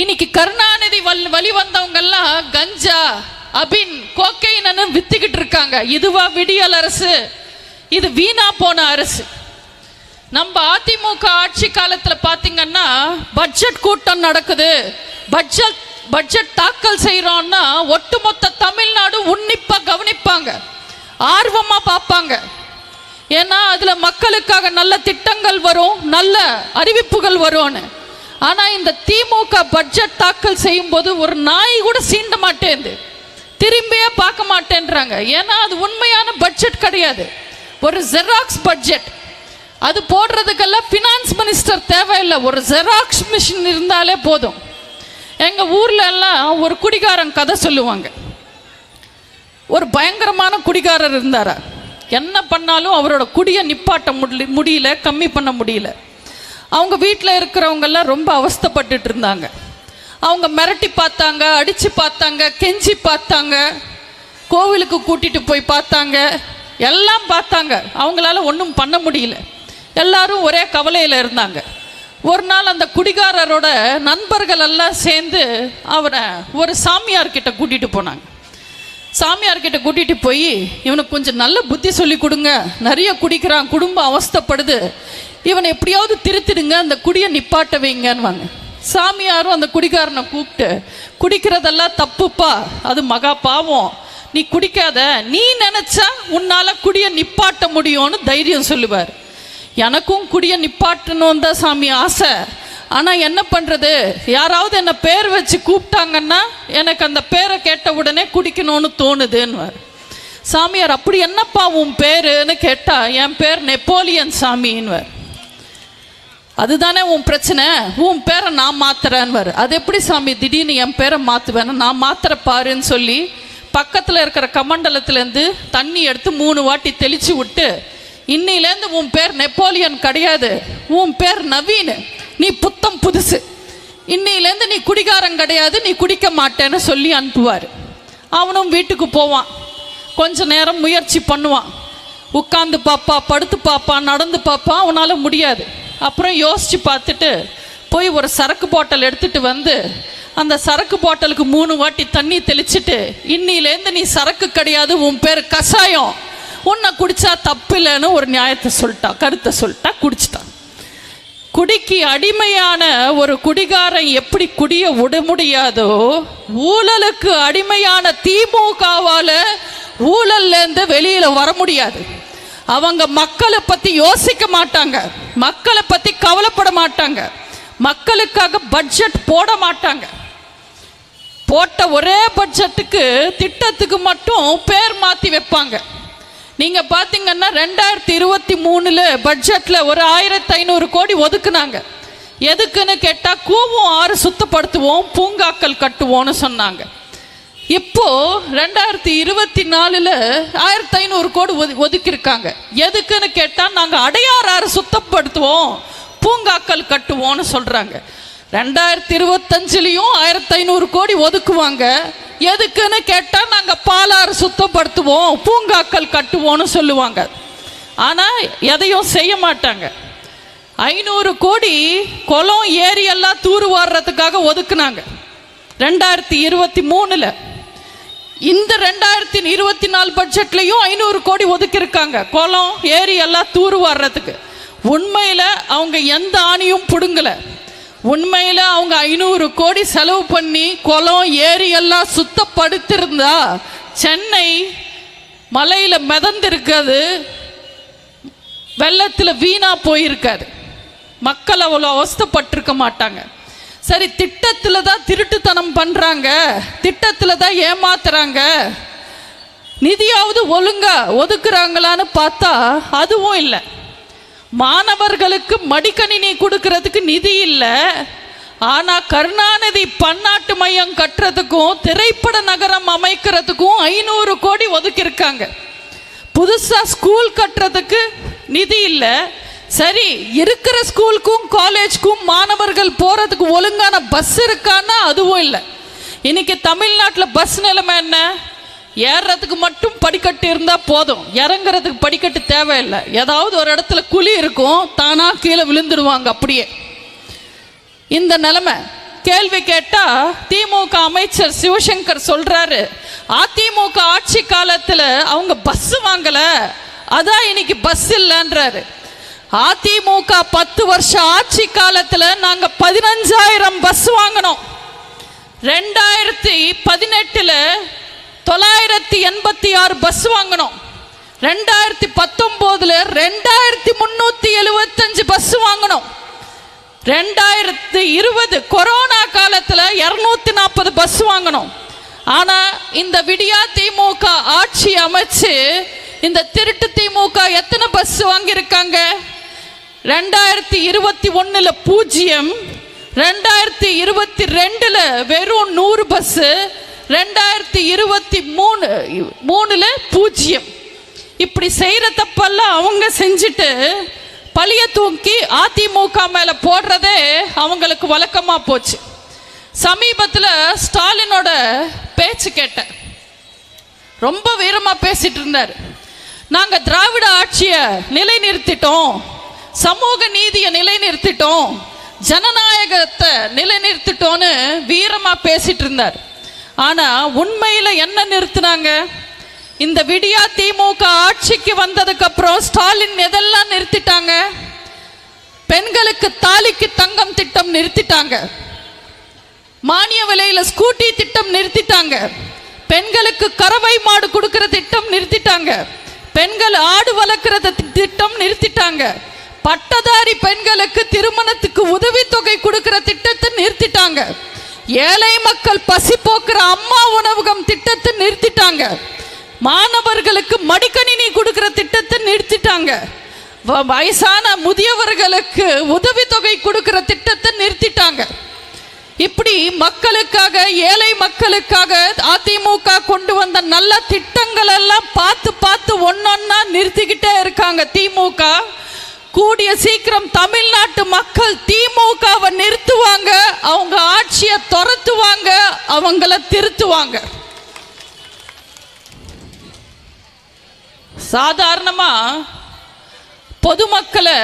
இன்னைக்கு கருணாநிதி வல் வழி வந்தவங்கெல்லாம் கஞ்சா அபின் கோக்கைன்னு வித்துக்கிட்டு இருக்காங்க. இதுவா விடியல் அரசு. இது வீணா போன அரசு. நம்ம அதிமுக ஆட்சி காலத்தில் பார்த்தீங்கன்னா பட்ஜெட் கூட்டம் நடக்குது. பட்ஜெட் பட்ஜெட் தாக்கல் செய்கிறோன்னா ஒட்டுமொத்த தமிழ்நாடு உன்னிப்பாக கவனிப்பாங்க. ஆர்வமாக பார்ப்பாங்க ஏன்னா அதில் மக்களுக்காக நல்ல திட்டங்கள் வரும் நல்ல அறிவிப்புகள் வரும்னு. ஆனா இந்த திமுக பட்ஜெட் தாக்கல் செய்யும் போது ஒரு நாய் கூட சீண்ட மாட்டேங்குது திரும்பியே பார்க்க மாட்டேன்றாங்க. ஏன்னா அது உண்மையான பட்ஜெட் கிடையாது. ஒரு ஜெராக்ஸ் பட்ஜெட் அது போடுறதுக்கெல்லாம் ஃபினான்ஸ் மினிஸ்டர் தேவையில்லை. ஒரு ஜெராக்ஸ் மிஷின் இருந்தாலே போதும். எங்கள் ஊரில் எல்லாம் ஒரு குடிகாரன் கதை சொல்லுவாங்க. ஒரு பயங்கரமான குடிகாரர் இருந்தாரா? என்ன பண்ணாலும் அவரோட குடியை நிப்பாட்ட முடியல முடியல கம்மி பண்ண முடியல. அவங்க வீட்டில் இருக்கிறவங்கெல்லாம் ரொம்ப அவஸ்தைப்பட்டுட்டு இருந்தாங்க. அவங்க மிரட்டி பார்த்தாங்க அடித்து பார்த்தாங்க கெஞ்சி பார்த்தாங்க கோவிலுக்கு கூட்டிட்டு போய் பார்த்தாங்க எல்லாம் பார்த்தாங்க. அவங்களால ஒன்றும் பண்ண முடியல. எல்லாரும் ஒரே கவலையில் இருந்தாங்க. ஒரு நாள் அந்த குடிகாரரோட நண்பர்கள் எல்லாம் சேர்ந்து அவரை ஒரு சாமியார் கூட்டிகிட்டு போனாங்க. சாமியார் கூட்டிகிட்டு போய் இவனுக்கு கொஞ்சம் நல்ல புத்தி சொல்லி கொடுங்க. நிறைய குடிக்கிறான் குடும்பம் அவஸ்தைப்படுது. இவனை எப்படியாவது திருத்திடுங்க அந்த குடியை நிப்பாட்ட வைங்கன்னு சாமியாரும் அந்த குடிகாரனை கூப்பிட்டு குடிக்கிறதெல்லாம் தப்புப்பா அது மகா பாவம். நீ குடிக்காத நீ நினச்சா உன்னால் குடியை நிப்பாட்ட முடியும்னு தைரியம் சொல்லுவார். எனக்கும் குடியை நிப்பாட்டணும் தான் சாமி ஆசை. ஆனால் என்ன பண்ணுறது யாராவது என்னை பேர் வச்சு கூப்பிட்டாங்கன்னா எனக்கு அந்த பேரை கேட்ட உடனே குடிக்கணும்னு தோணுதுன்னுவார். சாமியார் அப்படி என்னப்பா உன் பேருன்னு கேட்டால் என் பேர் நெப்போலியன் சாமின்னுவார். அதுதானே உன் பிரச்சனை? உன் பேரை நான் மாத்துறேன்னு அது எப்படி சாமி? திடீர்னு என் பேரை மாற்றுவேன் நான் மாத்திர பாருன்னு சொல்லி பக்கத்தில் இருக்கிற கமண்டலத்துலேருந்து தண்ணி எடுத்து மூணு வாட்டி தெளித்து விட்டு இன்னிலேருந்து உன் பேர் நெப்போலியன் கிடையாது. உன் பேர் நவீன். நீ புத்தம் புதுசு. இன்னிலேருந்து நீ குடிகாரன் கிடையாது நீ குடிக்க மாட்டேன்னு சொல்லி அனுப்புவார். அவனும் வீட்டுக்கு போவான். கொஞ்ச நேரம் முயற்சி பண்ணுவான். உட்காந்து பாப்பா படுத்து பாப்பா நடந்து பாப்பா அவனால் முடியாது. அப்புறம் யோசிச்சு பார்த்துட்டு போய் ஒரு சரக்கு பாட்டில் எடுத்துட்டு வந்து அந்த சரக்கு பாட்டிலுக்கு மூணு வாட்டி தண்ணி தெளிச்சுட்டு இன்னிலேருந்து நீ சரக்கு கிடையாது உன் பேர் கஷாயம். உன்னை குடிச்சா தப்பில்லைன்னு ஒரு நியாயத்தை சொல்லிட்டா கருத்தை சொல்லிட்டா குடிச்சிட்டான் குடிக்கு அடிமையான ஒரு குடிகாரன் எப்படி குடிய விட முடியாதோ ஊழலுக்கு அடிமையான திமுகவால் ஊழல்லேருந்து வெளியில் வர முடியாது. அவங்க மக்களை பத்தி யோசிக்க மாட்டாங்க. மக்களை பத்தி கவலைப்பட மாட்டாங்க. மக்களுக்காக பட்ஜெட் போட மாட்டாங்க. போட்ட ஒரே பட்ஜெட்டுக்கு திட்டத்துக்கு மட்டும் பேர் மாத்தி வைப்பாங்க. நீங்க பாத்தீங்கன்னா ரெண்டாயிரத்தி இருபத்தி மூணுல பட்ஜெட்ல ஒரு ஆயிரத்தி ஐநூறு கோடி ஒதுக்குனாங்க. எதுக்குன்னு கேட்டா கூவும் ஆறு சுத்தப்படுத்துவோம் பூங்காக்கள் கட்டுவோம்னு சொன்னாங்க. இப்போ ரெண்டாயிரத்தி இருபத்தி நாலுல ஆயிரத்தி ஐநூறு கோடி ஒது ஒதுக்கியிருக்காங்க. எதுக்குன்னு கேட்டால் நாங்கள் அடையாறு ஆறு சுத்தப்படுத்துவோம் பூங்காக்கள் கட்டுவோம்னு சொல்றாங்க. ரெண்டாயிரத்தி இருபத்தஞ்சிலையும் ஆயிரத்தி ஐநூறு கோடி ஒதுக்குவாங்க. எதுக்குன்னு கேட்டால் நாங்கள் பாலாறு சுத்தப்படுத்துவோம் பூங்காக்கள் கட்டுவோம்னு சொல்லுவாங்க. ஆனால் எதையும் செய்ய மாட்டாங்க. ஐநூறு கோடி குளம் ஏரி எல்லாம் தூர் வாடுறதுக்காக ஒதுக்குனாங்க. ரெண்டாயிரத்தி இருபத்தி மூணில். இந்த ரெண்டாயிரத்தி இருபத்தி நாலு பட்ஜெட்லையும் ஐநூறு கோடி ஒதுக்கியிருக்காங்க. குளம் ஏரி எல்லாம் தூர் வர்றதுக்கு. உண்மையில அவங்க எந்த ஆணியும் பிடுங்கலை. உண்மையில அவங்க ஐநூறு கோடி செலவு பண்ணி குளம் ஏரி எல்லாம் சுத்தப்படுத்திருந்தா சென்னை மலையில மிதந்திருக்காது. வெள்ளத்துல வீணா போயிருக்காது. மக்கள் அவ்வளோ அவஸ்தைப்பட்டிருக்க மாட்டாங்க. சரி திட்டத்தில் தான் திருட்டுத்தனம் பண்ணுறாங்க திட்டத்தில் தான் ஏமாத்துறாங்க. நிதியாவது ஒழுங்கா ஒதுக்குறாங்களான்னு பார்த்தா அதுவும் இல்லை. மாணவர்களுக்கு மடிக்கணினி கொடுக்கறதுக்கு நிதி இல்லை. ஆனால் கருணாநிதி பன்னாட்டு மையம் கட்டுறதுக்கும் திரைப்பட நகரம் அமைக்கிறதுக்கும் ஐநூறு கோடி ஒதுக்கியிருக்காங்க. புதுசாக ஸ்கூல் கட்டுறதுக்கு நிதி இல்லை. சரி இருக்கிற ஸ்கூலுக்கும் காலேஜ்க்கும் மாணவர்கள் போகிறதுக்கு ஒழுங்கான பஸ் இருக்கான்னா அதுவும் இல்லை. இன்னைக்கு தமிழ்நாட்டில் பஸ் நிலைமை என்ன? ஏறுறதுக்கு மட்டும் படிக்கட்டு இருந்தால் போதும். இறங்குறதுக்கு படிக்கட்டு தேவையில்லை. ஏதாவது ஒரு இடத்துல குழி இருக்கும் தானாக கீழே விழுந்துடுவாங்க அப்படியே. இந்த நிலைமை. கேள்வி கேட்டால் திமுக அமைச்சர் சிவசங்கர் சொல்கிறாரு அதிமுக ஆட்சி காலத்தில் அவங்க பஸ் வாங்கலை. அதான் இன்னைக்கு பஸ் இல்லைன்றாரு. அதிமுக பத்து வருஷம் ஆட்சி காலத்தில் நாங்கள் பதினஞ்சாயிரம் பஸ் வாங்கினோம். ரெண்டாயிரத்தி பதினெட்டில் தொள்ளாயிரத்தி எண்பத்தி ஆறு பஸ் வாங்கினோம். ரெண்டாயிரத்தி பத்தொம்போதில் ரெண்டாயிரத்தி முந்நூற்றி எழுபத்தஞ்சு பஸ் வாங்கினோம். ரெண்டாயிரத்தி இருபது கொரோனா காலத்தில் இரநூத்தி நாற்பது பஸ் வாங்கினோம். ஆனால் இந்த விடியா திமுக ஆட்சி அமைச்சு இந்த திருட்டு திமுக எத்தனை பஸ் வாங்கியிருக்காங்க? ரெண்டாயிரத்தி இருபத்தி ஒன்றில் பூஜ்ஜியம் ரெண்டாயிரத்தி இருபத்தி ரெண்டில் வெறும் நூறு பஸ்ஸு ரெண்டாயிரத்தி இருபத்தி மூணு மூணில் பூஜ்ஜியம் இப்படி செய்கிற தப்பெல்லாம் அவங்க செஞ்சுட்டு பழிய தூக்கி அதிமுக மேலே போடுறதே அவங்களுக்கு வழக்கமாக போச்சு. சமீபத்தில் ஸ்டாலினோட பேச்சு கேட்டேன். ரொம்ப வீரமாக பேசிட்டு இருந்தார். நாங்கள் திராவிட ஆட்சியை நிலைநிறுத்திட்டோம். சமூக நீதியை நிலைநிறுத்திட்டோம். ஜனநாயகத்தை நிலைநிறுத்திட்டோன்னு வீரமா பேசிட்டு இருந்தார். ஆனா உண்மையில என்ன நிறுத்தினாங்க? இந்த விடியா திமுக ஆட்சிக்கு வந்ததுக்கு அப்புறம் ஸ்டாலின் எதெல்லாம் நிறுத்திட்டாங்க? பெண்களுக்கு தாலிக்கு தங்கம் திட்டம் நிறுத்திட்டாங்க. மானிய விலையில ஸ்கூட்டி திட்டம் நிறுத்திட்டாங்க. பெண்களுக்கு கறவை மாடு கொடுக்கிற திட்டம் நிறுத்திட்டாங்க. பெண்கள் ஆடு வளர்க்கறத திட்டம் நிறுத்திட்டாங்க. பட்டதாரி பெண்களுக்கு திருமணத்துக்கு உதவித்தொகை கொடுக்கிற திட்டத்தை நிறுத்திட்டாங்க. ஏழை மக்கள் பசி போக்குற அம்மா உணவகம் திட்டத்தை நிறுத்திட்டாங்க. மாணவர்களுக்கு மடிக்கணினி கொடுக்கிற திட்டத்தை நிறுத்திட்டாங்க. வ- வயசான முதியவர்களுக்கு உதவித்தொகை கொடுக்கிற திட்டத்தை நிறுத்திட்டாங்க. இப்படி மக்களுக்காக ஏழை மக்களுக்காக அதிமுக கொண்டு வந்த நல்ல திட்டங்கள் எல்லாம் பார்த்து பார்த்து ஒன்னொன்னா நிறுத்திக்கிட்டே இருக்காங்க. திமுக கூடிய சீக்கிரம் தமிழ்நாட்டு மக்கள் திமுகவை நிறுத்துவாங்க அவங்க ஆட்சியை துரத்துவாங்க அவங்கள திருத்துவாங்க. சாதாரணமா பொதுமக்களை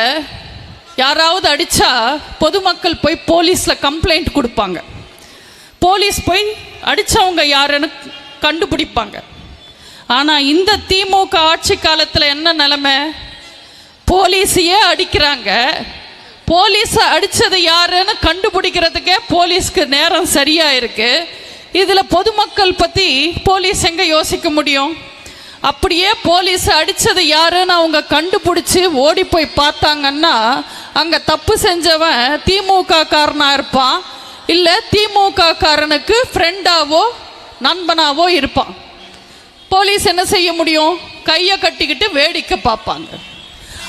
யாராவது அடிச்சா பொதுமக்கள் போய் போலீஸ்ல கம்ப்ளைண்ட் கொடுப்பாங்க. போலீஸ் போய் அடிச்சவங்க யாருன்னு கண்டுபிடிப்பாங்க. ஆனா இந்த திமுக ஆட்சி காலத்துல என்ன நிலைமை? போலீஸையே அடிக்கிறாங்க. போலீஸை அடித்தது யாருன்னு கண்டுபிடிக்கிறதுக்கே போலீஸ்க்கு நேரம் சரியாக இருக்கு இதில் பொதுமக்கள் பற்றி போலீஸ் எங்கே யோசிக்க முடியும்? அப்படியே போலீஸ் அடித்தது யாருன்னு அவங்க கண்டுபிடிச்சி ஓடி போய் பார்த்தாங்கன்னா அங்கே தப்பு செஞ்சவன் திமுக காரனாக இருப்பான். இல்லை திமுக காரனுக்கு ஃப்ரெண்டாவோ நண்பனாவோ இருப்பான். போலீஸ் என்ன செய்ய முடியும்? கையை கட்டிக்கிட்டு வேடிக்கை பார்ப்பாங்க.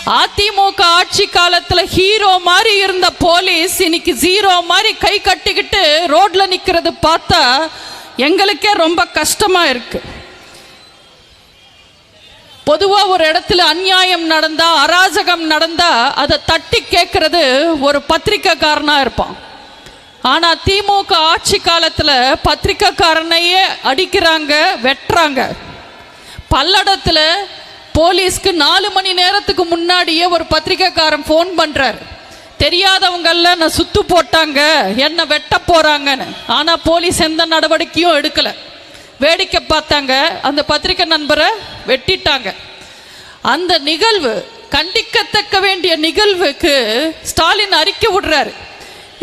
அதிமுக ஆட்சி காலத்துல ஹீரோ மாதிரி இருந்த போலீஸ் இன்னைக்கு ஜீரோ மாதிரி கை கட்டிக்கிட்டு ரோட்ல நிக்கிறது பார்த்தா எங்களுக்கே ரொம்ப கஷ்டமா இருக்கு. பொதுவா ஒரு இடத்துல அநியாயம் நடந்தா அராஜகம் நடந்தா அதை தட்டி கேட்கறது ஒரு பத்திரிக்கைக்காரனா இருப்பான். ஆனா திமுக ஆட்சி காலத்துல பத்திரிக்கைக்காரனையே அடிக்கிறாங்க வெட்டுறாங்க. பல்லடத்துல போலீஸ்க்கு நாலு மணி நேரத்துக்கு முன்னாடியே ஒரு பத்திரிக்கைக்காரன் ஃபோன் பண்ணுறார் தெரியாதவங்கள நான் சுத்து போட்டாங்க என்ன வெட்ட போறாங்கன்னு. ஆனா போலீஸ் எந்த நடவடிக்கையும் எடுக்கல. வேடிக்கை பார்த்தாங்க. அந்த பத்திரிக்கை நண்பரை வெட்டிட்டாங்க. அந்த நிகழ்வு கண்டிக்கத்தக்க வேண்டிய நிகழ்வுக்கு ஸ்டாலின் அறிக்கை விடுறாரு.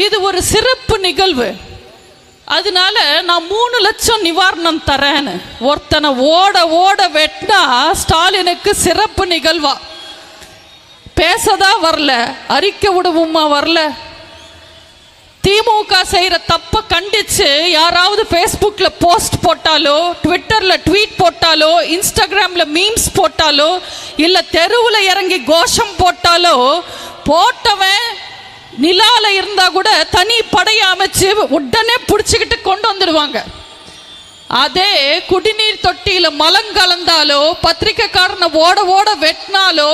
இது ஒரு சிறப்பு நிகழ்வு. அதனால நான் மூணு லட்சம் நிவாரணம் தரேன்னு. ஒருத்தனை ஓட ஓட வெட்டினா ஸ்டாலினுக்கு சிறப்பு நிகழ்வா. பேசதான் வரல அறிக்கை விடவுமா வரல. திமுக செய்கிற தப்பை கண்டிச்சு யாராவது ஃபேஸ்புக்கில் போஸ்ட் போட்டாலோ ட்விட்டரில் ட்வீட் போட்டாலோ இன்ஸ்டாகிராமில் மீம்ஸ் போட்டாலோ இல்லை தெருவில் இறங்கி கோஷம் போட்டாலோ போட்டவன் நிலால இருந்தா கூட தனி படையை அமைச்சு உடனே பிடிச்சிக்கிட்டு கொண்டு வந்துடுவாங்க. அதே குடிநீர் தொட்டியில மலம் கலந்தாலோ பத்திரிக்கைக்காரனை ஓட ஓட வெட்டினாலோ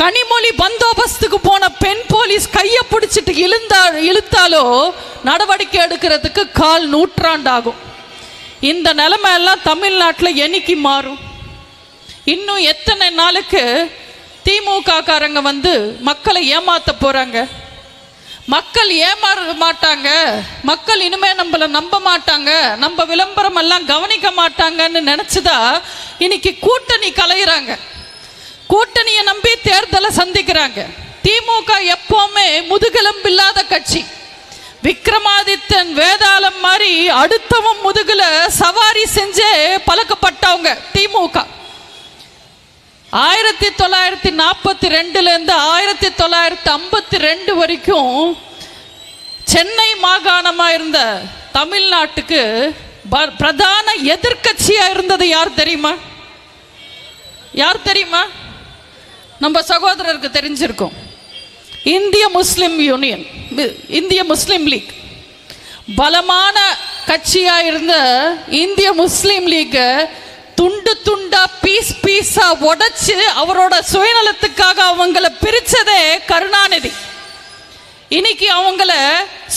கனிமொழி பந்தோபஸ்துக்கு போன பெண் போலீஸ் கையை பிடிச்சிட்டு இழுந்தா இழுத்தாலோ நடவடிக்கை எடுக்கிறதுக்கு கால் நூற்றாண்டாகும். இந்த நிலைமை எல்லாம் தமிழ்நாட்டில் என்னைக்கு மாறும்? இன்னும் எத்தனை நாளுக்கு திமுக காரங்க வந்து மக்களை ஏமாத்த போறாங்க? மக்கள் ஏமாற மாட்டாங்க. மக்கள் இனிமே நம்மள நம்ப மாட்டாங்க. நம்ம விளம்பரம் எல்லாம் கவனிக்க மாட்டாங்கன்னு நினைச்சுதா இன்னைக்கு கூட்டணி கலையிறாங்க. கூட்டணியை நம்பி தேர்தலை சந்திக்கிறாங்க. திமுக எப்பவுமே முதுகெலும்பில்லாத கட்சி. விக்ரமாதித்தன் வேதாளம் மாதிரி அடுத்தவன் முதுகுல சவாரி செஞ்சே பழக்கப்பட்டவங்க திமுக. ஆயிரத்தி தொள்ளாயிரத்தி நாற்பத்தி ரெண்டுலேருந்து ஆயிரத்தி தொள்ளாயிரத்தி ஐம்பத்தி ரெண்டு வரைக்கும் சென்னை மாகாணமாக இருந்த தமிழ்நாட்டுக்கு ப- பிரதான எதிர்க்கட்சியாக இருந்தது யார் தெரியுமா? யார் தெரியுமா? நம்ம சகோதரருக்கு தெரிஞ்சிருக்கும். இந்திய முஸ்லிம் யூனியன் இந்திய முஸ்லிம் லீக். பலமான கட்சியாக இருந்த இந்திய முஸ்லீம் லீக்கை துண்டு துண்டா பீஸ் பீஸா உடைச்சு அவரோட சுயநலத்துக்காக அவங்கள பிரிச்சதே கருணாநிதி. இன்னைக்கு அவங்கள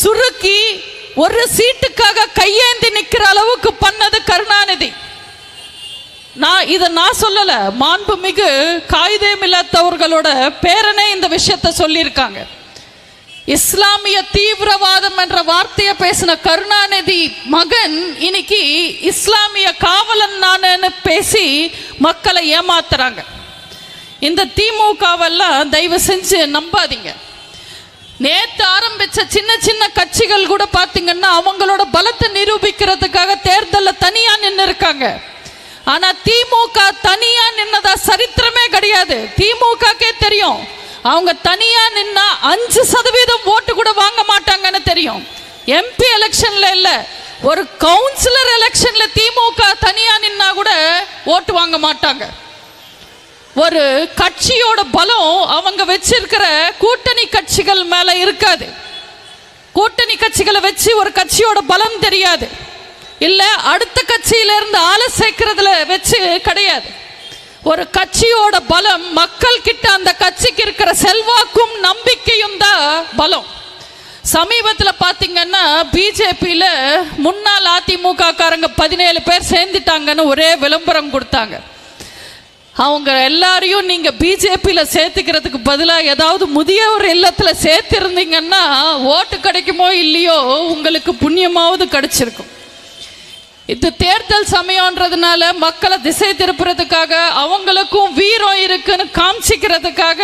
சுருக்கி ஒரு சீட்டுக்காக கையேந்தி நிக்கிற அளவுக்கு பண்ணது கருணாநிதி. நான் இதை நான் சொல்லல மாண்புமிகு காகிதம் இல்லாதவர்களோட பேரனே இந்த விஷயத்த சொல்லியிருக்காங்க. இஸ்லாமிய தீவிரவாதம் என்ற வார்த்தையை பேசின கருணாநிதி மகன் இன்னைக்கு இஸ்லாமிய காவலன் நானு பேசி மக்களை ஏமாத்துறாங்க. இந்த திமுகவெல்லாம் தயவு செஞ்சு நம்பாதீங்க. நேற்று ஆரம்பிச்ச சின்ன சின்ன கட்சிகள் கூட பார்த்தீங்கன்னா அவங்களோட பலத்தை நிரூபிக்கிறதுக்காக தேர்தலில் தனியாக நின்று இருக்காங்க. ஆனால் திமுக தனியாக நின்னதா சரித்திரமே கிடையாது. திமுகக்கே தெரியும். அவங்க தனியா நின்னா அஞ்சு சதவீதம் ஓட்டு கூட வாங்க மாட்டாங்கன்னு தெரியும். எம்பி எலெக்ஷன்ல இல்ல. ஒரு கவுன்சிலர் எலெக்ஷன்ல திமுக தனியா நின்னா கூட ஓட்டு வாங்க மாட்டாங்க. ஒரு கட்சியோட பலம் அவங்க வச்சிருக்கிற கூட்டணி கட்சிகள் மேல இருக்காது. கூட்டணி கட்சிகளை வச்சு ஒரு கட்சியோட பலம் தெரியாது. இல்ல அடுத்த கட்சியில இருந்து ஆளை சேர்க்கறதுல வச்சு கிடையாது. ஒரு கட்சியோட பலம் மக்கள் கிட்ட அந்த கட்சிக்கு இருக்கிற செல்வாக்கும் நம்பிக்கையும் தான் பலம். சமீபத்தில் பார்த்தீங்கன்னா பிஜேபியில் முன்னாள் அதிமுக காரங்க பதினேழு பேர் சேர்ந்துட்டாங்கன்னு ஒரே விளம்பரம் கொடுத்தாங்க. அவங்க எல்லாரையும் நீங்கள் பிஜேபியில் சேர்த்துக்கிறதுக்கு பதிலாக ஏதாவது முதியோர் இல்லத்தில் சேர்த்துருந்தீங்கன்னா ஓட்டு கிடைக்குமோ இல்லையோ உங்களுக்கு புண்ணியமாவது கிடைச்சிருக்கும். இது தேர்தல் சமயம்ன்றதுனால மக்களை திசை திருப்புறதுக்காக அவங்களுக்கும் வீரம் இருக்குன்னு காமிச்சிக்கிறதுக்காக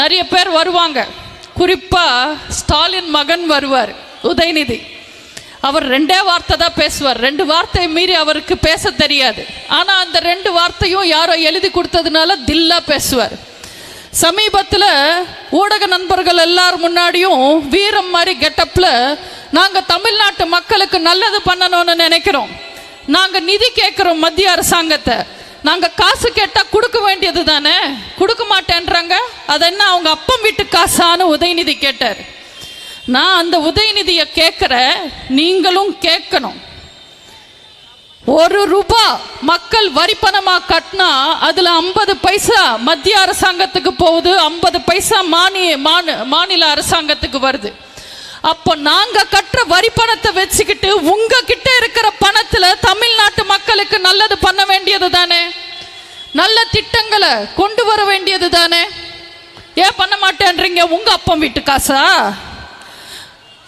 நிறைய பேர் வருவாங்க. குறிப்பாக ஸ்டாலின் மகன் வருவார் உதயநிதி. அவர் ரெண்டே வார்த்தை தான் பேசுவார். ரெண்டு வார்த்தை மீறி அவருக்கு பேச தெரியாது. ஆனால் அந்த ரெண்டு வார்த்தையும் யாரோ எழுதி கொடுத்ததுனால தில்லா பேசுவார். சமீபத்தில் ஊடக நண்பர்கள் எல்லார் முன்னாடியும் வீரம் மாதிரி கெட்டப்பில் நாங்கள் தமிழ்நாட்டு மக்களுக்கு நல்லது பண்ணணும்னு நினைக்கிறோம். நாங்கள் நிதி கேட்குறோம் மத்திய அரசாங்கத்தை. நாங்கள் காசு கேட்டால் கொடுக்க வேண்டியது தானே? கொடுக்க மாட்டேன்றாங்க. அது என்ன அவங்க அப்பம் வீட்டு காசான்னு உதயநிதி கேட்டார். நான் அந்த உதயநிதியை கேட்குற நீங்களும் கேட்கணும். ஒரு ரூபா மக்கள் வரி கட்டினா அதுல ஐம்பது பைசா மத்திய அரசாங்கத்துக்கு போகுது ஐம்பது பைசா மானிய மாநில அரசாங்கத்துக்கு வருது. அப்போ நாங்க கட்டுற வரி பணத்தை வச்சுக்கிட்டு உங்க கிட்ட இருக்கிற பணத்துல தமிழ்நாட்டு மக்களுக்கு நல்லது பண்ண வேண்டியது தானே? நல்ல திட்டங்களை கொண்டு வர வேண்டியது தானே? ஏன் பண்ண மாட்டேன்றீங்க? உங்க அப்பம் வீட்டு காசா?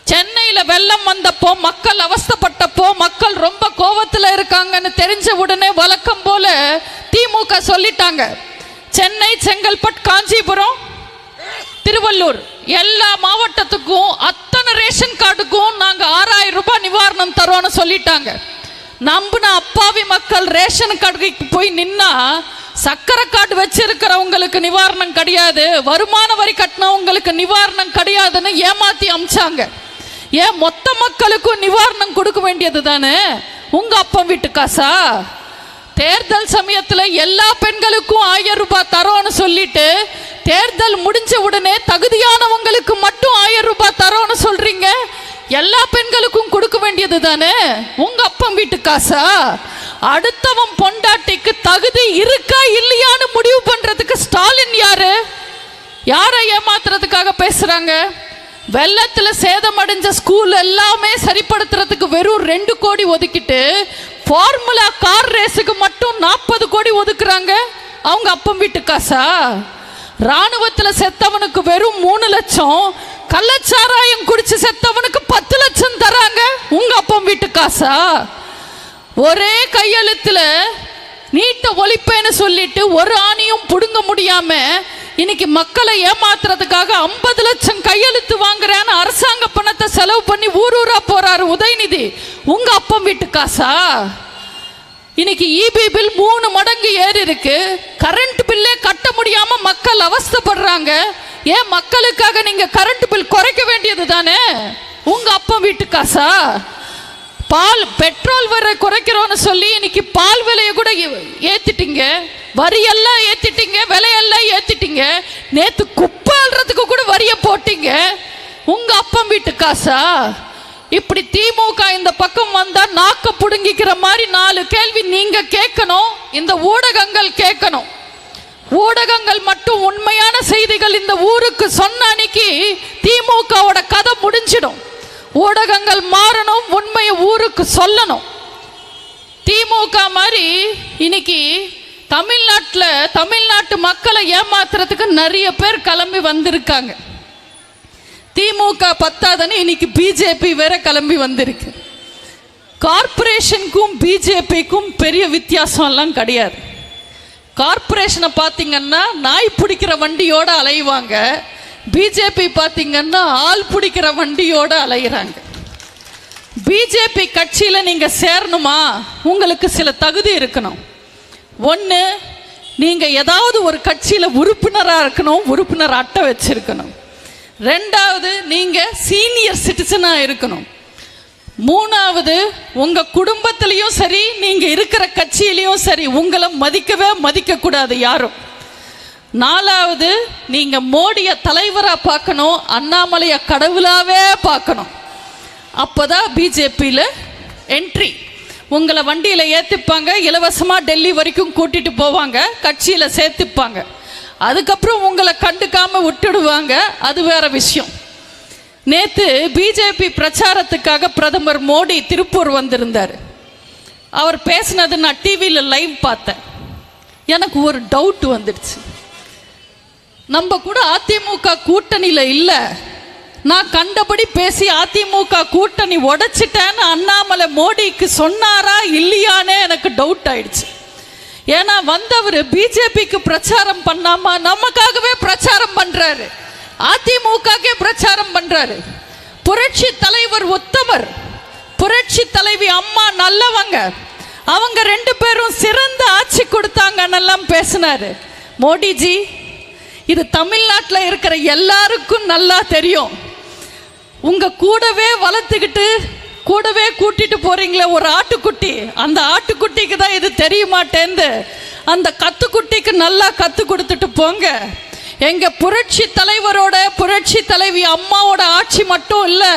சென்னையில வெள்ளம் வந்தப்போ மக்கள் அவஸ்தைப்பட்டப்போ மக்கள் ரொம்ப கோவத்தில் இருக்காங்கன்னு தெரிஞ்ச உடனே வழக்கம் போல திமுக சொல்லிட்டாங்க. சென்னை செங்கல்பட் காஞ்சிபுரம் திருவள்ளூர் எல்லா மாவட்டத்துக்கும் அத்தனை ரேஷன் கார்டுக்கும் நாங்க ஆறாயிரம் ரூபாய் நிவாரணம் தரோம்னு சொல்லிட்டாங்க. நம்பின அப்பாவி மக்கள் ரேஷன் கடைக்கு போய் நின்னா சக்கரை கார்டு வச்சிருக்கிறவங்களுக்கு நிவாரணம் கிடையாது வருமான வரி கட்டினவங்களுக்கு நிவாரணம் கிடையாதுன்னு ஏமாத்தி அமிச்சாங்க. ஏன் மொத்த மக்களுக்கும் நிவாரணம் கொடுக்க வேண்டியது தானே? உங்க அப்பா வீட்டு காசா? தேர்தல் சமயத்தில் எல்லா பெண்களுக்கும் ஆயிரம் ரூபாய் தரோன்னு சொல்லிட்டு தேர்தல் முடிஞ்ச உடனே தகுதியானவங்களுக்கு மட்டும் ஆயிரம் ரூபாய் தரோன்னு சொல்றீங்க? எல்லா பெண்களுக்கும் கொடுக்க வேண்டியது தானே? உங்க அப்பம் வீட்டு காசா? அடுத்தவன் பொண்டாட்டிக்கு தகுதி இருக்கா இல்லையான்னு முடிவு பண்றதுக்கு ஸ்டாலின் யாரு? யாரை ஏமாத்துறதுக்காக பேசுறாங்க? வெள்ளத்துல சேதமடைஞ்ச ஸ்கூல் எல்லாமே சரிப்படுத்துறதுக்கு வெறும் ரெண்டு கோடி ஒதுக்கிட்டு ஃபார்முலா கார் ரேஸுக்கு மட்டும் நாற்பது கோடி ஒதுக்குறாங்க. அவங்க அப்பம் வீட்டு காசா? ராணுவத்துல செத்தவனுக்கு வெறும் மூணு லட்சம் கள்ளச்சாராயம் குடிச்சு செத்தவனுக்கு பத்து லட்சம் தராங்க. உங்க அப்பம் வீட்டு காசா? ஒரே கையெழுத்துல நீட்ட ஒழிப்பேன்னு சொல்லிட்டு ஒரு ஆணியும் புடுங்க முடியாம இன்னைக்கு மக்களை ஏமாத்துறதுக்காக ஐம்பது லட்சம் கையெழுத்து வாங்குறேன்னு அரசாங்க பணத்தை செலவு பண்ணி ஊர் ஊரா போறாரு உதயநிதி. உங்க அப்பம் வீட்டு காசா? இன்னைக்கு இபி பில் மூணு மடங்கு ஏறி இருக்கு. கரண்ட் பில்லே கட்ட முடியாம மக்கள் அவஸ்தைப்படுறாங்க. ஏன் மக்களுக்காக நீங்க கரண்ட் பில் குறைக்க வேண்டியது தானே? உங்க அப்பா வீட்டு காசா? பால் பெட்ரோல் வர குறைக்கிறோம்னு சொல்லி இன்னைக்கு பால் விலையை கூட ஏ- ஏத்திட்டீங்க. வரியெல்லாம் ஏத்திட்டீங்க விலையெல்லாம் ஏத்திட்டீங்க. நேத்து குப்பாள்றதுக்கு கூட வரிய போட்டீங்க. உங்க அப்பம் வீட்டு காசா? இப்படி திமுக இந்த பக்கம் வந்தா நாக்க புடுங்கிக்கிற மாதிரி நாலு கேள்வி நீங்க கேட்கணும் இந்த ஊடகங்கள் கேட்கணும். ஊடகங்கள் மட்டும் உண்மையான செய்திகள் இந்த ஊருக்கு சொன்ன அன்னைக்கு திமுகவோட கதை முடிஞ்சிடும். ஊடகங்கள் மாறணும் உண்மையை ஊருக்கு சொல்லணும். திமுக மாதிரி இன்னைக்கு தமிழ்நாட்டில் தமிழ்நாட்டு மக்களை ஏமாத்துறதுக்கு நிறைய பேர் கிளம்பி வந்திருக்காங்க. திமுக பத்தாதன்னு இன்னைக்கு பிஜேபி வேற கிளம்பி வந்திருக்கு. கார்ப்பரேஷனுக்கும் பிஜேபிக்கும் பெரிய வித்தியாசம்லாம் கிடையாது. கார்ப்பரேஷனை பார்த்தீங்கன்னா நாய் பிடிக்கிற வண்டியோடு அலைவாங்க. பிஜேபி பார்த்தீங்கன்னா ஆள் பிடிக்கிற வண்டியோடு அலைகிறாங்க பிஜேபி கட்சியில் நீங்கள் சேரணுமா? உங்களுக்கு சில தகுதி இருக்கணும். ஒன்று நீங்கள் ஏதாவது ஒரு கட்சியில் உறுப்பினராக இருக்கணும் உறுப்பினர் அட்டை வச்சுருக்கணும். ரெண்டாவது நீங்கள் சீனியர் சிட்டிசனாக இருக்கணும். மூணாவது உங்கள் குடும்பத்திலையும் சரி நீங்கள் இருக்கிற கட்சியிலையும் சரி உங்களை மதிக்கவே மதிக்கக்கூடாது யாரும். நாலாவது நீங்க மோடிய தலைவரா பார்க்கணும் அண்ணாமலைய கடவுளாவே பார்க்கணும். அப்போதான் பிஜேபியில் என்ட்ரி உங்களை வண்டியில் ஏற்றுப்பாங்க இலவசமாக டெல்லி வரைக்கும் கூட்டிட்டு போவாங்க கட்சியில் சேர்த்துப்பாங்க. அதுக்கப்புறம் உங்களை கண்டுக்காமல் விட்டுடுவாங்க அது வேற விஷயம். நேற்று பிஜேபி பிரச்சாரத்துக்காக பிரதமர் மோடி திருப்பூர் வந்திருந்தார். அவர் பேசினது நான் டிவியில் லைவ் பார்த்தேன். எனக்கு ஒரு டவுட் வந்துடுச்சு. நம்ம கூட அதிமுக கூட்டணியில் இல்லை. நான் கண்டபடி பேசி அதிமுக கூட்டணி உடைச்சிட்டேன்னு அண்ணாமலை மோடிக்கு சொன்னாரா இல்லையானே எனக்கு டவுட் ஆயிடுச்சு. ஏன்னா வந்தவர் பிஜேபிக்கு பிரச்சாரம் பண்ணாம நமக்காகவே பிரச்சாரம் பண்றாரு. அதிமுகக்கே பிரச்சாரம் பண்றாரு. புரட்சி தலைவர் ஒத்தவர் புரட்சி தலைவி அம்மா நல்லவங்க அவங்க ரெண்டு பேரும் சிறந்த ஆட்சி கொடுத்தாங்கன்னெல்லாம் பேசினாரு. மோடிஜி இது தமிழ்நாட்டில் இருக்கிற எல்லாருக்கும் நல்லா தெரியும். உங்க கூடவே வளர்த்துக்கிட்டு கூடவே கூட்டிட்டு போறீங்களே ஒரு ஆட்டுக்குட்டி. அந்த ஆட்டுக்குட்டிக்கு தான் இது தெரிய மாட்டேந்து அந்த கத்துக்குட்டிக்கு நல்லா கத்து கொடுத்துட்டு போங்க. எங்க புரட்சி தலைவரோட புரட்சி தலைவி அம்மாவோட ஆட்சி மட்டும் இல்லை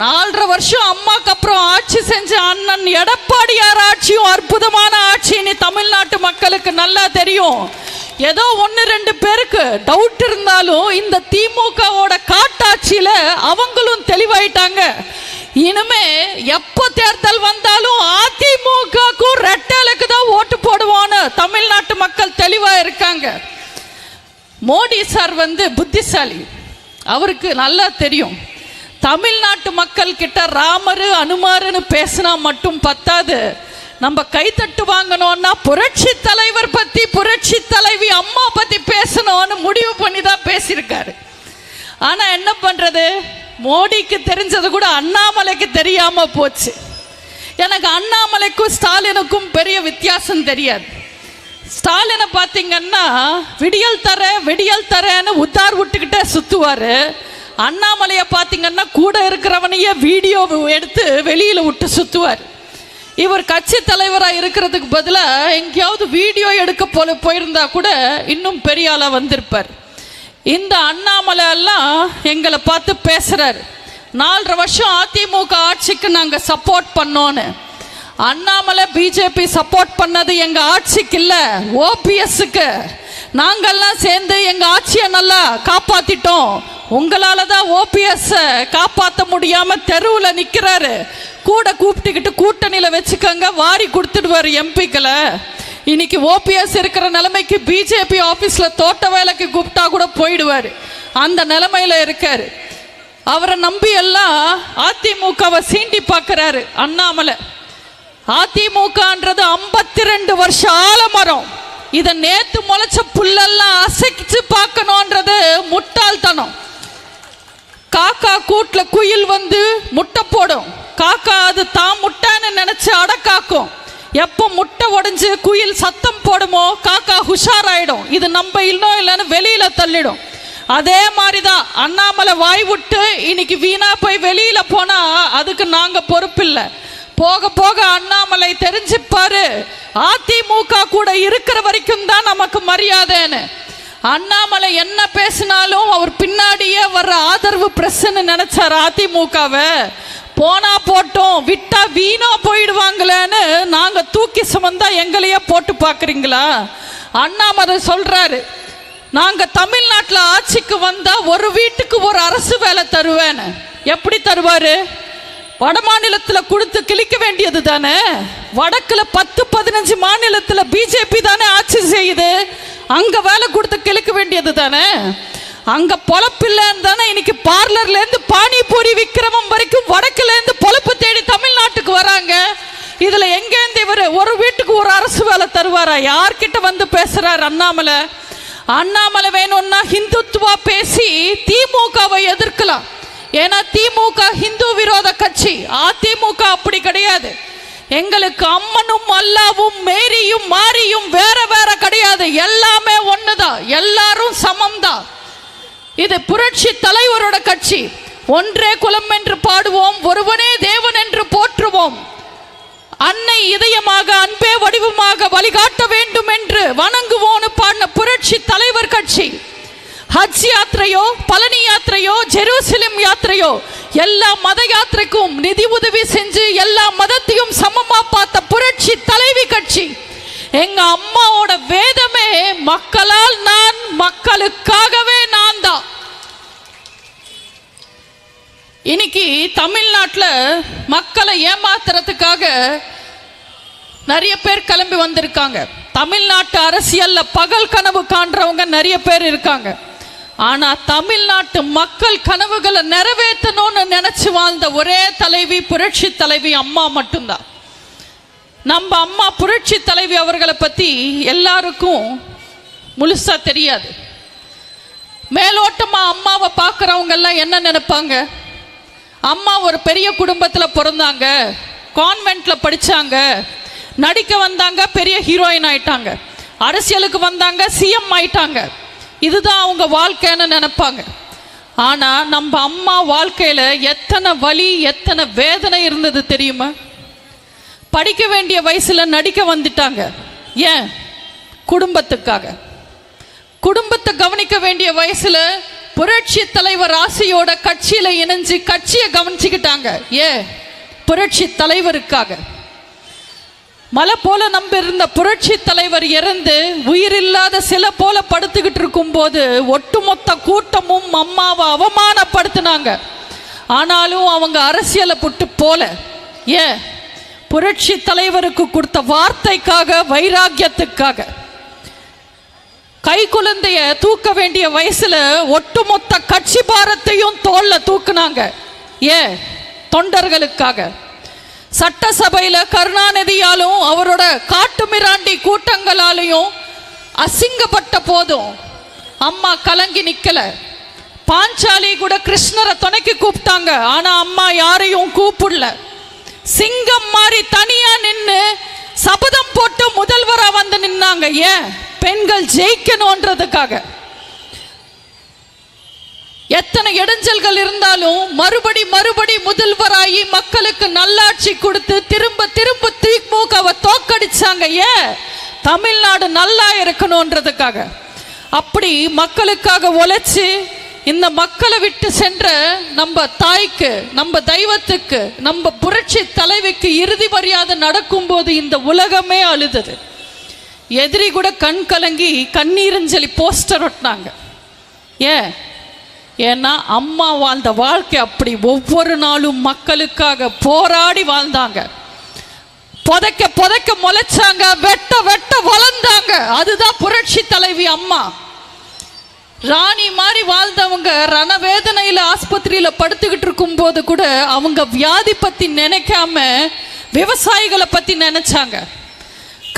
நாலரை வருஷம் அம்மாக்கு அப்புறம் ஆட்சி செஞ்ச அண்ணன் எடப்பாடியார் ஆட்சியும் அற்புதமான ஆட்சின்னு தமிழ்நாட்டு மக்களுக்கு நல்லா தெரியும். ஏதோ ஒன்று ரெண்டு பேருக்கு டவுட் இருந்தாலும் இந்த திமுகவோட காட்டாட்சியில் அவங்களும் தெளிவாயிட்டாங்க. இனிமே எப்போ தேர்தல் வந்தாலும் அதிமுகக்கும் ரெட்டலுக்கு தான் ஓட்டு போடுவான்னு தமிழ்நாட்டு மக்கள் தெளிவாக இருக்காங்க. மோடி சார் வந்து புத்திசாலி. அவருக்கு நல்லா தெரியும். தமிழ்நாட்டு மக்கள் கிட்ட ராமரு அனுமாருன்னு பேசினா மட்டும் பத்தாது. நம்ம கைத்தட்டு வாங்கணும்னா புரட்சி தலைவர் பத்தி புரட்சி தலைவி அம்மா பத்தி பேசணும்னு முடிவு பண்ணி தான் பேசியிருக்காரு. ஆனா என்ன பண்றது? மோடிக்கு தெரிஞ்சது கூட அண்ணாமலைக்கு தெரியாம போச்சு. எனக்கு அண்ணாமலைக்கும் ஸ்டாலினுக்கும் பெரிய வித்தியாசம் தெரியாது. ஸ்டாலினை பார்த்தீங்கன்னா விடியல் தர விடியல் தரேன்னு உத்தார் விட்டுக்கிட்டே சுற்றுவார் அண்ணாமலையை பார்த்தீங்கன்னா கூட இருக்கிறவனையே வீடியோ எடுத்து வெளியில் விட்டு சுற்றுவார் இவர் கட்சி தலைவராக இருக்கிறதுக்கு பதிலாக எங்கேயாவது வீடியோ எடுக்க போல போயிருந்தா கூட இன்னும் பெரிய ஆளாக வந்திருப்பார். இந்த அண்ணாமலை எல்லாம் எங்களை பார்த்து பேசுகிறார் நாலரை வருஷம் அதிமுக ஆட்சிக்கு நாங்கள் சப்போர்ட் பண்ணோன்னு. அண்ணாமலை பிஜேபி சப்போர்ட் பண்ணது எங்கள் ஆட்சிக்கு இல்லை ஓபிஎஸ்க்கு நாங்கள்லாம் சேர்ந்து எங்கள் ஆட்சியை நல்லா காப்பாற்றிட்டோம் உங்களால தான் ஓபிஎஸ் காப்பாற்ற முடியாம தெருவில் நிற்கிறாரு கூட கூப்பிட்டுக்கிட்டு கூட்டணியில் வச்சுக்கோங்க வாரி கொடுத்துடுவாரு எம்பிக்களை. இன்னைக்கு ஓபிஎஸ் இருக்கிற நிலைமைக்கு பிஜேபி ஆஃபீஸில் தோட்ட வேலைக்கு கூப்பிட்டா கூட போயிடுவார். அந்த நிலைமையில இருக்கார். அவரை நம்பி எல்லாம் அதிமுகவை சீண்டி பார்க்குறாரு அண்ணாமலை. அதிமுகன்றது ஐம்பத்தி ரெண்டு வருஷ ஆலமரம். இதை நேத்து முளைச்ச புல்லெல்லாம் அசைச்சு பார்க்கணுன்றது முட்டாள்தனம். காக்கா கூட்டில் குயில் வந்து முட்டை போடும். காக்கா அது தான் முட்டைன்னு நினைச்சு அடக்காக்கும் எப்போ முட்டை உடஞ்சி குயில் சத்தம் போடுமோ காக்கா ஹுஷாராயிடும் இது நம்ம இன்னும் இல்லைன்னு வெளியில் தள்ளிடும். அதே மாதிரி தான் அண்ணாமலை வாய் விட்டு இன்னைக்கு வீணாக போய் வெளியில் போனால் அதுக்கு நாங்கள் பொறுப்பில்லை. போக போக அண்ணாமலை தெரிஞ்சுப்பாரு. அதிமுக கூட இருக்கிற வரைக்கும் தான் நமக்கு மரியாதைன்னு. அண்ணாமலை என்ன பேசினாலும் அவர் பின்னாடியே வர்ற ஆதரவு பிரஸ்ன்னு நினைச்சார் அதிமுகவை. போனா போட்டோம் விட்டா வீணா போயிடுவாங்களேன்னு நாங்க தூக்கி சுமந்தா எங்களையே போட்டு பார்க்குறீங்களா அண்ணாமலை சொல்றாரு நாங்க தமிழ்நாட்டில் ஆட்சிக்கு வந்தா ஒரு வீட்டுக்கு ஒரு அரசு வேலை தருவேன்னு. எப்படி தருவாரு? வட மாநிலத்தில் கொடுத்து கிழிக்க வேண்டியது தானே? வடக்குல பத்து பதினஞ்சு மாநிலத்தில் பிஜேபி தானே ஆட்சி செய்யுது. அங்க வேலை கொடுத்து கிழிக்க வேண்டியது தானே? அங்க பொழப்பில்லைன்னு தானே இன்னைக்கு பார்லர்ல இருந்து பானிபூரி விக்கிரமம் வரைக்கும் வடக்குல இருந்து பொழப்பு தேடி தமிழ்நாட்டுக்கு வராங்க. இதுல எங்கேருந்து இவர்? ஒரு வீட்டுக்கு ஒரு அரசு வேலை தருவாரா? யார்கிட்ட வந்து பேசுறாரு அண்ணாமலை? அண்ணாமலை வேணும்னா ஹிந்துத்துவா பேசி திமுகவை எதிர்க்கலாம். ஏன்னா திமுக ஹிந்து விரோத கட்சி. அதிமுக அப்படி கிடையாது. எங்களுக்கு அம்மனும் அல்லாவும் மேரியும் மாரியும் வேற வேற கிடையாது. எல்லாமே ஒண்ணுதான் எல்லாரும் சமம்தான் இது புரட்சி தலைவரோட கட்சி. ஒன்றே குலம் என்று பாடுவோம் ஒருவனே தேவன் என்று போற்றுவோம். அன்னை இதயமாக அன்பே வடிவமாக வழிகாட்ட வேண்டும் என்று வணங்குவோன்னு பாடின புரட்சி தலைவர் கட்சி. ஹஜ் யாத்திரையோ பழனி யாத்திரையோ ஜெருசலேம் யாத்திரையோ எல்லா மத யாத்திரைக்கும் நிதி உதவி செஞ்சு எல்லா மதத்தையும் சமமா பார்த்த புரட்சி தலைவி கட்சி. எங்க அம்மாவோட வேதமே மக்களால் நான் மக்களுக்காகவே நான் தான். இன்னைக்கு தமிழ்நாட்டில் மக்களை ஏமாத்துறதுக்காக நிறைய பேர் கிளம்பி வந்திருக்காங்க. தமிழ்நாட்டு அரசியல்ல பகல் கனவு காண்றவங்க நிறைய பேர் இருக்காங்க. ஆனா தமிழ்நாட்டு மக்கள் கனவுகளை நிறைவேற்றணும்னு நினைச்சு வாழ்ந்த ஒரே தலைவி புரட்சி தலைவி அம்மா மட்டும்தான். நம்ம அம்மா புரட்சி தலைவி அவர்களை பத்தி எல்லாருக்கும் முழுசா தெரியாது. மேலோட்டமா அம்மாவை பார்க்குறவங்க எல்லாம் என்ன நினைப்பாங்க? அம்மா ஒரு பெரிய குடும்பத்தில் பிறந்தாங்க கான்வென்ட்ல படிச்சாங்க நடிக்க வந்தாங்க பெரிய ஹீரோயின் ஆயிட்டாங்க. அரசியலுக்கு வந்தாங்க சிஎம் ஆயிட்டாங்க. இதுதான் அவங்க வாழ்க்கைன்னு நினைப்பாங்க. ஆனால் நம்ம அம்மா வாழ்க்கையில் எத்தனை வலி எத்தனை வேதனை இருந்தது தெரியுமா? படிக்க வேண்டிய வயசில் நடிக்க வந்துட்டாங்க. ஏன்? குடும்பத்துக்காக. குடும்பத்தை கவனிக்க வேண்டிய வயசில் புரட்சி தலைவர் ஆசையோட கட்சியில் இணைஞ்சு கட்சியை கவனிச்சுக்கிட்டாங்க. ஏ புரட்சி தலைவருக்காக. மலை போல நம்ப இருந்த புரட்சி தலைவர் இறந்து உயிரில்லாத சில போல படுத்துக்கிட்டு இருக்கும்போது ஒட்டுமொத்த கூட்டமும் அம்மாவை அவமானப்படுத்தினாங்க. ஆனாலும் அவங்க அரசியலை புட்டு போல. ஏ புரட்சி தலைவருக்கு கொடுத்த வார்த்தைக்காக வைராக்கியத்துக்காக. கை குழந்தைய தூக்க வேண்டிய வயசுல ஒட்டுமொத்த கட்சி பாரத்தையும் தோல்ல தூக்குனாங்க. ஏ தொண்டர்களுக்காக. சட்டசபையில கருணாநிதியாலும் அவரோட காட்டுமிராண்டி கூட்டங்களாலையும் அசிங்கப்பட்ட போதும் அம்மா கலங்கி நிக்கல. பாஞ்சாலி கூட கிருஷ்ணரை துணைக்கு கூப்பிட்டாங்க. ஆனா அம்மா யாரையும் கூப்பிடல. சிங்கம் மாதிரி தனியா நின்று சபதம் போட்டு முதல்வரா வந்து நின்னாங்க. ஏன்? பெண்கள் ஜெயிக்கணும்ன்றதுக்காக எத்தனை இடைஞ்சல்கள் இருந்தாலும் மறுபடி மறுபடி முதல்வராகி மக்களுக்கு நல்லாட்சி கொடுத்து திரும்ப திரும்ப திமுகவை தோக்கடிச்சாங்க. ஏன்? தமிழ்நாடு நல்லா இருக்கணும்ன்றதுக்காக அப்படி மக்களுக்காக உழைச்சி இந்த மக்களை விட்டு சென்ற நம்ம தாய்க்கு நம்ம தெய்வத்துக்கு நம்ம புரட்சி தலைவிக்கு இறுதி மரியாதை நடக்கும்போது இந்த உலகமே அழுதது. எதிரி கூட கண் கலங்கி கண்ணீரஞ்சலி போஸ்டர் ஒட்டினாங்க. ஏன்? ஏன்னா அம்மா வாழ்ந்த வாழ்க்கை அப்படி ஒவ்வொரு நாளும் மக்களுக்காக போராடி வாழ்ந்தாங்க. புதைக்க புதைக்க முளைச்சாங்க வெட்ட வெட்ட வளர்ந்தாங்க. அதுதான் புரட்சி தலைவி அம்மா. ராணி மாதிரி வாழ்ந்தவங்க ரணவேதனையில் ஆஸ்பத்திரியில் படுத்துக்கிட்டு இருக்கும்போது கூட அவங்க வியாதி பற்றி நினைக்காம விவசாயிகளை பற்றி நினைச்சாங்க.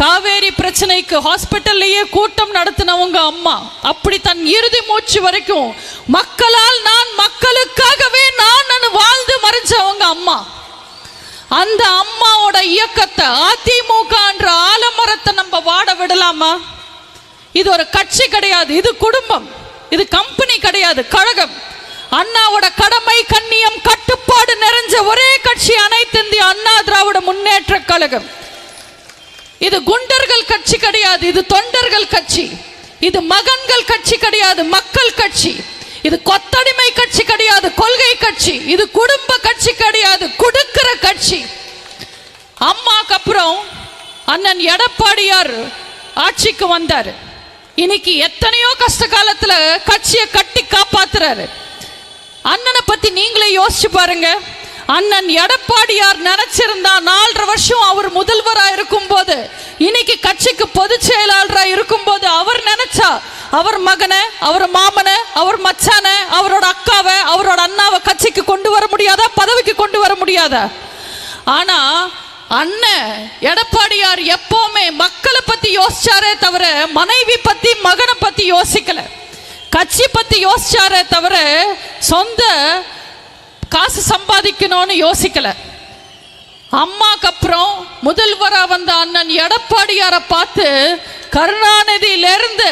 காவேரி பிரச்சனைக்கு ஹாஸ்பிட்டல்லையே கூட்டம் நடத்தினவங்க அம்மா அப்படி தன் இறுதி மூச்சு வரைக்கும் மக்களால் நான் மக்களுக்காகவே நான் வாழ்ந்து மறைஞ்சவங்க அம்மா. அந்த அம்மாவோட இயக்கத்தை அதிமுக என்ற ஆலமரத்தை நம்ம வாட விடலாமா? இது ஒரு கட்சி கிடையாது இது குடும்பம். இது கம்பெனி கிடையாது கழகம். அண்ணாவோட கடமை கண்ணியம் கட்டுப்பாடு நிறைஞ்ச ஒரே கட்சி அனைத்து இந்திய அண்ணா திராவிட முன்னேற்ற கழகம். இது குண்டர்கள் கட்சி கிடையாது இது தொண்டர்கள் கட்சி. இது மகன்கள் கட்சி கிடையாது மக்கள் கட்சி. இது கொத்தடிமை கட்சி கிடையாது கொள்கை கட்சி. இது குடும்ப கட்சி கிடையாது கொடுக்கிற கட்சி. அம்மாக்கு அப்புறம் அண்ணன் எடப்பாடியார் ஆட்சிக்கு வந்தார். இன்னைக்கு எத்தனையோ கஷ்ட காலத்துல கட்சியை கட்டி காப்பாத்துறாரு. அண்ணனை பத்தி நீங்களே யோசிச்சு பாருங்க. அண்ணன் எடப்பாடியார் நினைச்சிருந்தா நாலரை வருஷம் அவர் முதல்வரா இருக்கும்போது இன்னைக்கு கட்சிக்கு பொதுச் இருக்கும் போது அவர் நினைச்சா அவர் மகனை அவர் மாமனை அவர் மச்சானை அவரோட அக்காவை அவரோட அண்ணாவை கட்சிக்கு கொண்டு வர முடியாதா பதவிக்கு கொண்டு வர முடியாதா? ஆனா அண்ணன் எடப்பாடியார் எப்பவுமே மக்களை பத்தி யோசிச்சாரே தவிர மனைவி பத்தி மகனை பத்தி யோசிக்கல. கட்சி பத்தி யோசிச்சாரே தவிர சொந்த காசு சம்பாதிக்கணும்னு யோசிக்கல. அம்மாக்கு அப்புறம் முதல்வராக வந்த அண்ணன் எடப்பாடியாரை பார்த்து கருணாநிதியிலிருந்து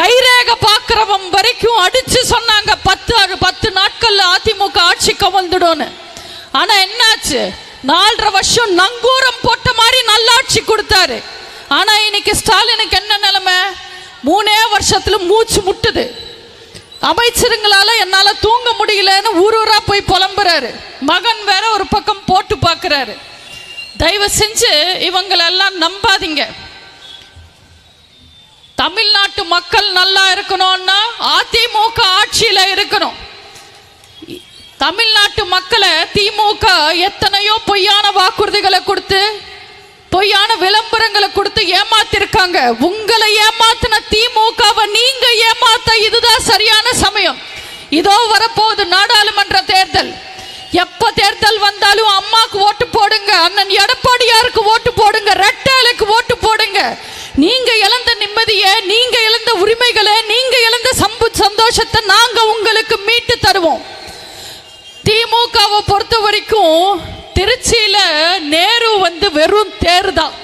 கைரேக பார்க்கிறவன் வரைக்கும் அடிச்சு சொன்னாங்க. பத்து பத்து நாட்கள்ல அதிமுக ஆட்சி கவழ்ந்துடும்னு. ஆனா என்னாச்சு? நாலரை வருஷம் நங்கூரம் போட்ட மாதிரி நல்லாட்சி கொடுத்தாரு. ஆனா இன்னைக்கு ஸ்டாலினுக்கு என்ன நிலைமை? மூணே வருஷத்துல மூச்சு முட்டுது. அமைச்சருங்களால என்னால தூங்க முடியலன்னு ஊர் ஊரா போய் புலம்புறாரு. மகன் வேற ஒரு பக்கம் போட்டு பார்க்குறாரு தயவு செஞ்சு இவங்களெல்லாம் நம்பாதீங்க. தமிழ்நாட்டு மக்கள் நல்லா இருக்கணும்னா அதிமுக ஆட்சியில இருக்கணும். தமிழ்நாட்டு மக்களை திமுக எத்தனையோ பொய்யான வாக்குறுதிகளை கொடுத்து பொய்யான விளம்பரங்களை கொடுத்து ஏமாத்திருக்காங்க. உங்களை ஏமாத்தின திமுகவை நீங்க ஏமாத்த இதுதான் சரியான சமயம். இதோ வரப்போகுது நாடாளுமன்ற தேர்தல். எப்ப தேர்தல் வந்தாலும் அம்மாக்கு ஓட்டு போடுங்க அண்ணன் எடப்பாடியாருக்கு ஓட்டு போடுங்க ரெட்டேலுக்கு ஓட்டு போடுங்க. நீங்க இழந்த நிம்மதியை நீங்க இழந்த உரிமைகளை நீங்க இழந்த சம்பு சந்தோஷத்தை நாங்க உங்களுக்கு மீட்டு தருவோம். திமுகவை பொறுத்த வரைக்கும் திருச்சியில் நேரு வந்து வெறும் தேர் தான்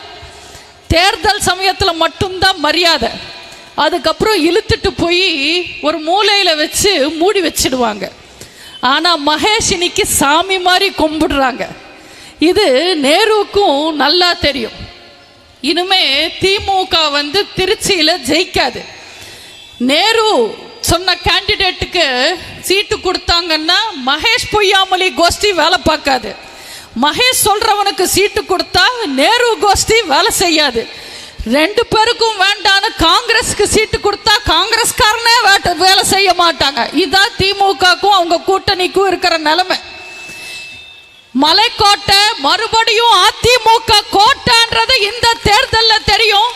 தேர்தல் சமயத்தில் மட்டும்தான் மரியாதை. அதுக்கப்புறம் இழுத்துட்டு போய் ஒரு மூலையில் வச்சு மூடி வச்சிடுவாங்க. ஆனால் மகேஷ் இன்னைக்கு சாமி மாதிரி கும்பிடுறாங்க. இது நேருவுக்கும் நல்லா தெரியும். இனிமே திமுக வந்து திருச்சியில் ஜெயிக்காது. நேரு சொன்ன கேண்டிடேட்டுக்கு சீட்டு கொடுத்தாங்கன்னா மகேஷ் பொய்யாமலி கோஷ்டி வேலை பார்க்காது. மகேஷ் சொல்றவனுக்கு சீட்டு கொடுத்தா நேரு கோஷ்டி வேலை செய்யாது. ரெண்டு பேருக்கும் வேண்டான்னு காங்கிரஸ்க்கு சீட்டு கொடுத்தா காங்கிரஸ்காரனே வேலை செய்ய மாட்டாங்க. இதான் திமுகக்கும் அவங்க கூட்டணிக்கும் இருக்கிற நிலைமை. மலைக்கோட்டை மறுபடியும் அதிமுக கோட்டைன்றது இந்த தேர்தலில் தெரியும்.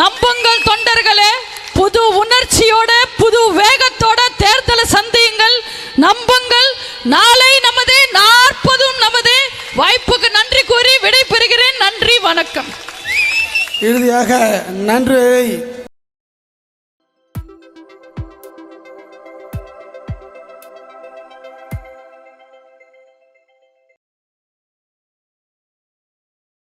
நம்புங்கள் தொண்டர்களே புது உணர்ச்சியோட புது வேகத்தோட தேர்தலை சந்தியுங்கள். நம்புங்கள். நாளை நமதே நாற்பதும் நமதே வாய்ப்புக்கு நன்றி கூறி விடை பெறுகிறேன் நன்றி வணக்கம். இறுதியாக நன்றி.